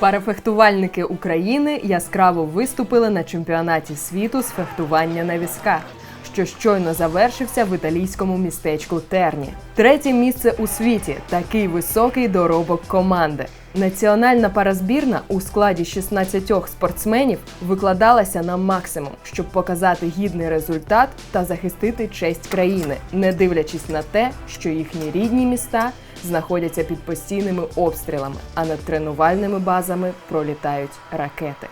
Парафехтувальники України яскраво виступили на чемпіонаті світу з фехтування на візках, що щойно завершився в італійському містечку Терні. Третє місце у світі такий високий доробок команди. Національна паразбірна у складі 16 спортсменів викладалася на максимум, щоб показати гідний результат та захистити честь країни, не дивлячись на те, що їхні рідні міста знаходяться під постійними обстрілами, а над тренувальними базами пролітають ракети.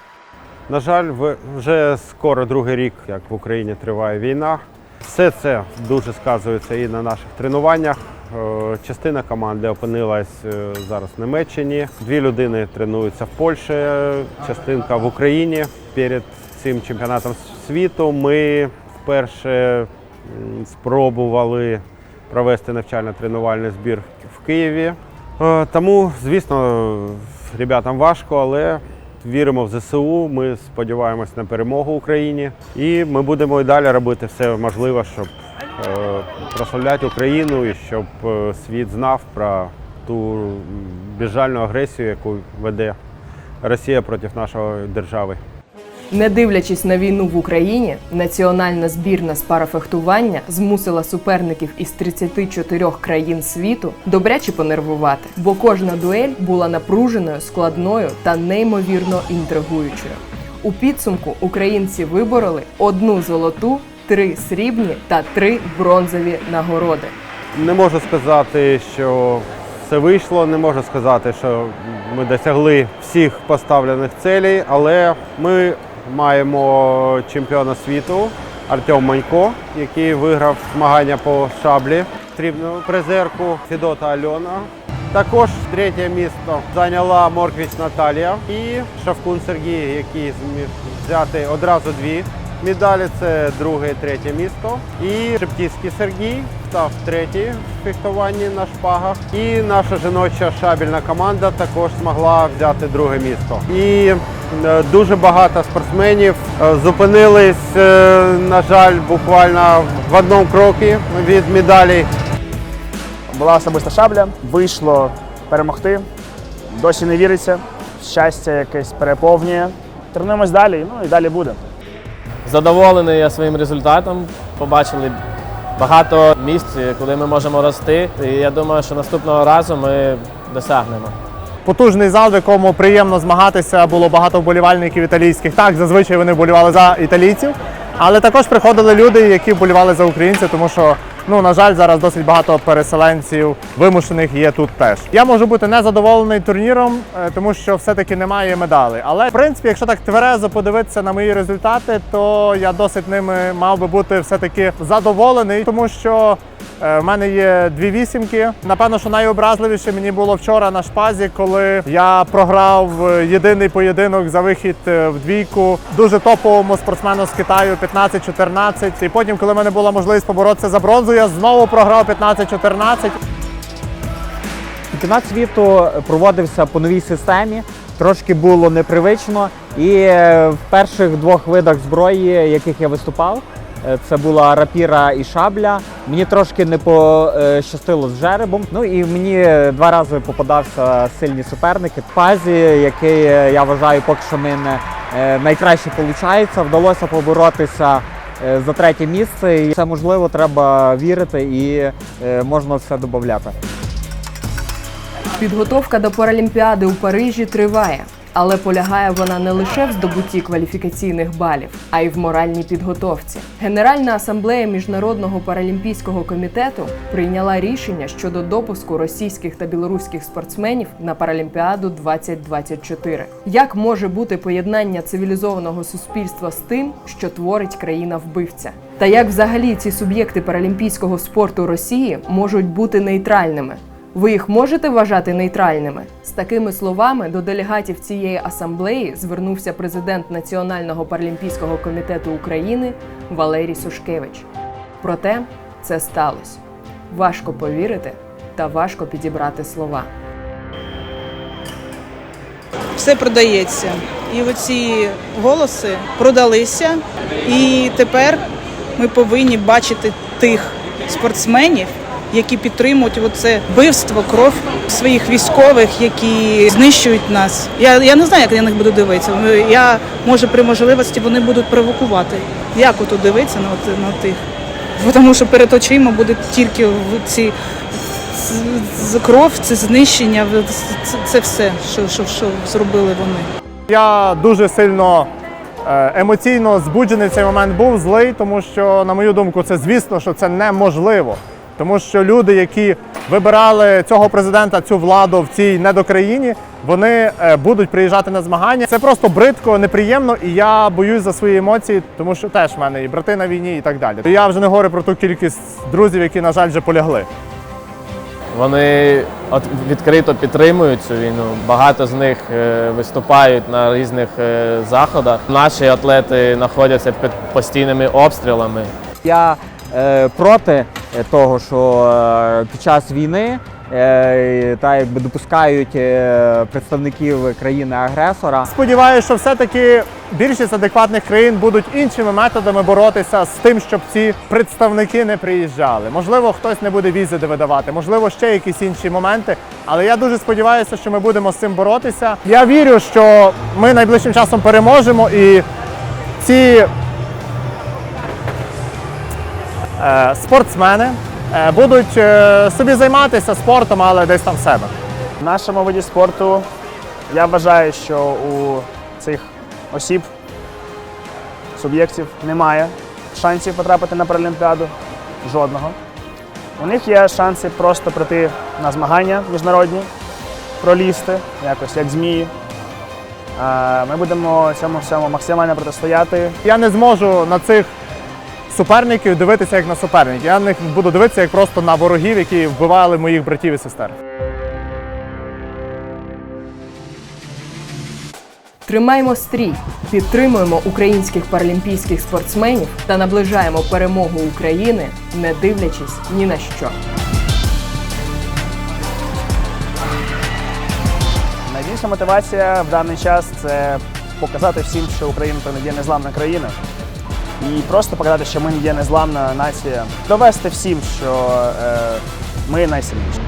На жаль, вже скоро другий рік, як в Україні триває війна. Все це дуже сказується і на наших тренуваннях. Е, Частина команди опинилась е, зараз в Німеччині. Дві людини тренуються в Польщі, частинка в Україні. Перед цим чемпіонатом світу ми вперше спробували провести навчально-тренувальний збір в Києві. Е, Тому, звісно, ребятам важко, але віримо в ЗСУ. Ми сподіваємось на перемогу Україні. І ми будемо і далі робити все можливе, щоб е, прославляти Україну і щоб е, світ знав про ту м, безжальну агресію, яку веде Росія проти нашої держави. Не дивлячись на війну в Україні, національна збірна з парафехтування змусила суперників із 34 країн світу добряче понервувати, бо кожна дуель була напруженою, складною та неймовірно інтригуючою. У підсумку українці вибороли одну золоту, три срібні та три бронзові нагороди. Не можу сказати, що все вийшло, не можу сказати, що ми досягли всіх поставлених цілей, але ми маємо чемпіона світу Артем Манько, який виграв змагання по шаблі. Трібну призерку Фідота Альона. Також третє місто зайняла Морквіч Наталія і Шавкун Сергій, який зміг взяти одразу дві медалі. Це друге і третє місто. І Шептівський Сергій став третій в фехтуванні на шпагах. І наша жіноча шабельна команда також змогла взяти друге місто. І е, дуже багато спортсменів е, зупинились, е, на жаль, буквально в одному крокі від медалей. Була особиста шабля, вийшло перемогти. Досі не віриться. Щастя якесь переповнює. Тренуємось далі, ну і далі буде. Задоволений я своїм результатом. Побачили багато місць, куди ми можемо рости. І я думаю, що наступного разу ми досягнемо. потужний зал, в якому приємно змагатися. Було багато вболівальників італійських. Так, зазвичай вони вболівали за італійців, але також приходили люди, які вболівали за українців, тому що. Ну, на жаль, зараз досить багато переселенців вимушених є тут теж. Я можу бути незадоволений турніром, е, тому що все-таки немає медалей. Але в принципі, якщо так тверезо подивитися на мої результати, то я досить ними мав би бути все-таки задоволений, тому що Е, В мене є дві вісімки. Напевно, що найобразливіше мені було вчора на шпазі, коли я програв е, єдиний поєдинок за вихід в двійку дуже топовому спортсмену з Китаю 15-14. І потім, коли в мене була можливість поборотися за бронзу, я знову програв 15-14. Чемпіонат світу проводився по новій системі. Трошки було непривично. І е, в перших двох видах зброї, яких я виступав, е, це була рапіра і шабля. Мені трошки не пощастило з жеребом. Ну і мені два рази попадався сильні суперники. Пазі, який е, я вважаю, поки що мене е, найкраще виходить. Вдалося поборотися е, за третє місце. І це можливо, треба вірити і е, можна все додати. Підготовка до Паралімпіади у Парижі триває, але полягає вона не лише в здобутті кваліфікаційних балів, а й в моральній підготовці. Генеральна асамблея міжнародного паралімпійського комітету прийняла рішення щодо допуску російських та білоруських спортсменів на Паралімпіаду 2024. Як може бути поєднання цивілізованого суспільства з тим, що творить країна-вбивця? Та як взагалі ці суб'єкти паралімпійського спорту Росії можуть бути нейтральними? Ви їх можете вважати нейтральними? З такими словами до делегатів цієї асамблеї звернувся президент Національного паралімпійського комітету України Валерій Сушкевич. Проте це сталося. Важко повірити та важко підібрати слова. все продається. І оці голоси продалися. І тепер ми повинні бачити тих спортсменів, які підтримують оце вбивство, кров своїх військових, які знищують нас. Я, я не знаю, як я на них буду дивитися. Я може при можливості вони будуть провокувати. Як ото дивитися на, на тих? Тому що перед очима буде тільки в- ці кров, це знищення, це, це все, що, що, що зробили вони. Я дуже сильно е, емоційно збуджений цей момент був злий, тому що, на мою думку, це звісно, що це неможливо. Тому що люди, які вибирали цього президента, цю владу в цій недокраїні, вони е, будуть приїжджати на змагання. Це просто бридко, неприємно, і я боюсь за свої емоції, тому що теж в мене і брати на війні, і так далі. Я вже не говорю про ту кількість друзів, які, на жаль, вже полягли. Вони відкрито підтримують цю війну. Багато з них е, виступають на різних е, заходах. Наші атлети знаходяться під постійними обстрілами. Я е, проти того, що е, під час війни е, та якби допускають е, представників країни-агресора. Сподіваюся, що все-таки більшість адекватних країн будуть іншими методами боротися з тим, щоб ці представники не приїжджали. Можливо, хтось не буде візи видавати, можливо, ще якісь інші моменти. Але я дуже сподіваюся, що ми будемо з цим боротися. Я вірю, що ми найближчим часом переможемо і ці е, спортсмени е, будуть е, собі займатися спортом, але десь там в себе. В нашому виді спорту я вважаю, що у цих осіб, суб'єктів немає шансів потрапити на Паралімпіаду. Жодного. У них є шанси просто прийти на змагання міжнародні, пролізти, якось як змії. Е, Ми будемо цьому всьому максимально протистояти. Я не зможу на цих суперників дивитися як на суперників. Я на них буду дивитися як просто на ворогів, які вбивали моїх братів і сестер. Тримаємо стрій, підтримуємо українських паралімпійських спортсменів та наближаємо перемогу України, не дивлячись ні на що. Найбільша мотивація в даний час це показати всім, що Україна то не є незламна країна. І просто показати, що ми є незламна нація. Довести всім, що е, ми найсильніші.